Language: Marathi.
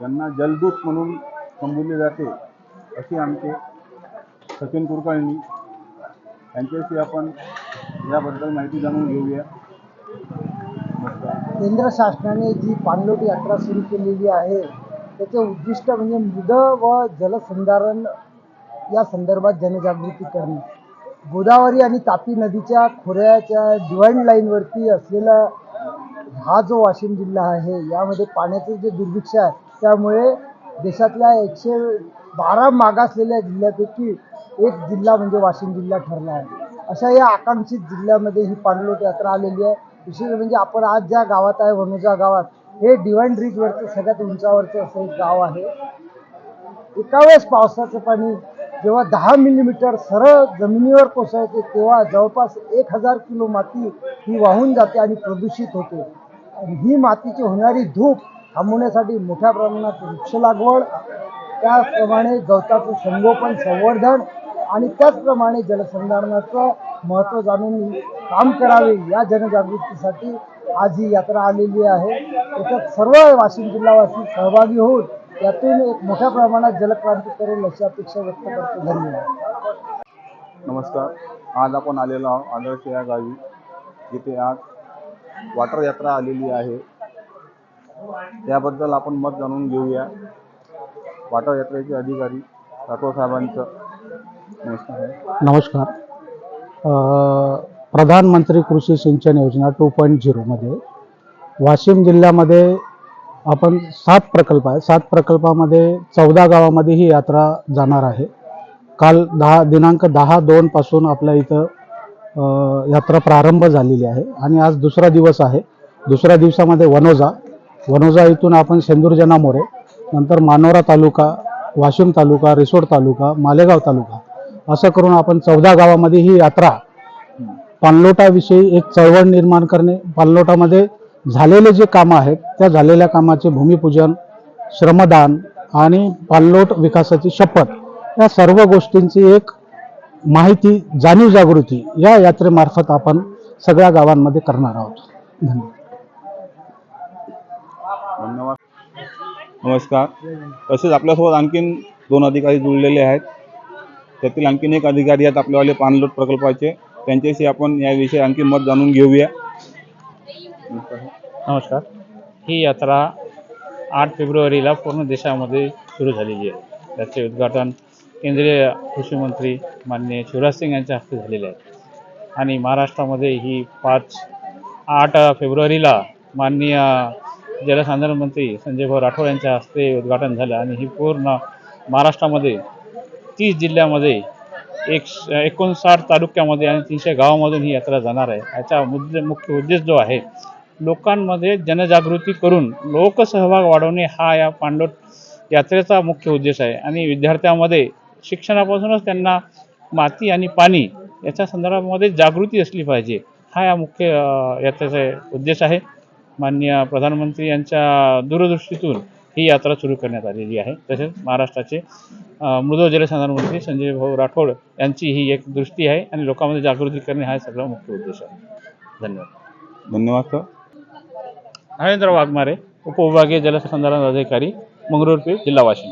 यांना जलदूत म्हणून संबोधले जाते असे आमचे सचिन कुलकर्णी यांच्याशी आपण याबद्दल माहिती जाणून घेऊया. केंद्र शासनाने जी पाणलोट यात्रा सुरू केलेली आहे त्याचे उद्दिष्ट म्हणजे मृद व जलसंधारण या संदर्भात जनजागृती करणे. गोदावरी आणि तापी नदीच्या खोऱ्याच्या डिवाईन लाईनवरती असलेला हा जो वाशिम जिल्हा आहे यामध्ये पाण्याचे जे दुर्भिक्ष आहे त्यामुळे देशातल्या एकशे बारा मागासलेल्या जिल्ह्यापैकी एक जिल्हा म्हणजे वाशिम जिल्हा ठरला आहे. अशा या आकांक्षित जिल्ह्यामध्ये ही पाणलोट यात्रा आलेली आहे. विशेष म्हणजे आपण आज ज्या गावात आहे वनुजा गावात हे डिवाईन ब्रिजवरचं सगळ्यात उंचावरचं असं एक गाव आहे. एका वेळेस पावसाचं पाणी जेव्हा दहा मिलीमीटर सरळ जमिनीवर कोसळते तेव्हा जवळपास एक हजार किलो माती ही वाहून जाते आणि प्रदूषित होते. आणि ही मातीची होणारी धूप थांबवण्यासाठी मोठ्या प्रमाणात वृक्ष लागवड त्याचप्रमाणे गवताचं संगोपन संवर्धन आणि त्याचप्रमाणे जलसंधारणाचं महत्त्व जाणून काम करावे या जनजागृतीसाठी आज ही यात्रा आलेली आहे. त्याच्यात सर्व वाशिम जिल्हावासी सहभागी होऊन यातून एक मोठ्या प्रमाणात जलक्रांती करेल अशी अपेक्षा व्यक्त करतो. धन्यवाद. नमस्कार. आज आपण आलेलो आहोत आदर्श या गावी. जिथे आज वॉटर यात्रा आलेली आहे. त्याबद्दल आपण मत जाणून घेऊया. वाटा यात्रेचे अधिकारी राठोड साहेबांचं नमस्कार. प्रधानमंत्री कृषी सिंचन योजना टू पॉईंट झिरोमध्ये वाशिम जिल्ह्यामध्ये आपण सात प्रकल्प आहे सात प्रकल्पामध्ये चौदा गावामध्ये ही यात्रा जाणार आहे. काल दहा दिनांक दहा दोनपासून आपल्या इथं यात्रा प्रारंभ झालेली आहे. आणि आज दुसरा दिवस आहे. दुसऱ्या दिवसामध्ये वनोजा वनोजा इथून आपण सेंदूरजना मोरे नंतर मानोरा तालुका वाशिम तालुका रिसोड तालुका मालेगाव तालुका असं करून आपण चौदा गावामध्ये ही यात्रा पाणलोटाविषयी एक चळवळ निर्माण करणे पाणलोटामध्ये झालेले जे कामं आहेत त्या झालेल्या कामाचे भूमिपूजन श्रमदान आणि पाणलोट विकासाची शपथ या सर्व गोष्टींची एक माहिती जाणीव जागृती या यात्रेमार्फत आपण सगळ्या गावांमध्ये करणार आहोत. धन्यवाद. धन्यवाद. नमस्कार. तसेच आपल्यासोबत आणखीन दोन अधिकारी जुळलेले आहेत. त्यातील आणखीन एक अधिकारी आहेत आपल्यावाले पाणलोट प्रकल्पाचे. त्यांच्याशी आपण याविषयी आणखी मत जाणून घेऊया. नमस्कार. ही यात्रा आठ फेब्रुवारीला पूर्ण देशामध्ये सुरू झालेली आहे. त्याचे उद्घाटन केंद्रीय कृषी मंत्री माननीय शिवराज सिंग यांच्या हस्ते झालेले आहे. आणि महाराष्ट्रामध्ये ही पाच आठ फेब्रुवारीला माननीय जलसंधारण मंत्री संजय भाऊ राठोड यांच्या हस्ते उद्घाटन झालं आणि ही पूर्ण महाराष्ट्रामध्ये तीस जिल्ह्यामध्ये एक एकोणसाठ तालुक्यामध्ये आणि तीनशे गावामधून ही यात्रा जाणार आहे. याचा मुद्दे मुख्य उद्देश जो आहे लोकांमध्ये जनजागृती करून लोकसहभाग वाढवणे हा या पांडोट यात्रेचा मुख्य उद्देश आहे. आणि विद्यार्थ्यांमध्ये शिक्षणापासूनच त्यांना माती आणि पाणी याच्या संदर्भामध्ये जागृती असली पाहिजे. हा या मुख्य यात्रेचा उद्देश आहे. माननीय प्रधानमंत्री यांच्या दूरदृष्टीतून ही यात्रा सुरू करण्यात आलेली आहे. तसेच महाराष्ट्राचे मृद जलसंधारण मंत्री संजय भाऊ राठोड यांची ही एक दृष्टी आहे आणि लोकांमध्ये जागृती करणे हा सगळा मुख्य उद्देश आहे. धन्यवाद. धन्यवाद सर. नरेंद्र वाघमारे उपविभागीय जलसंधारण अधिकारी मंगरुळपीर जिल्हा वाशिम.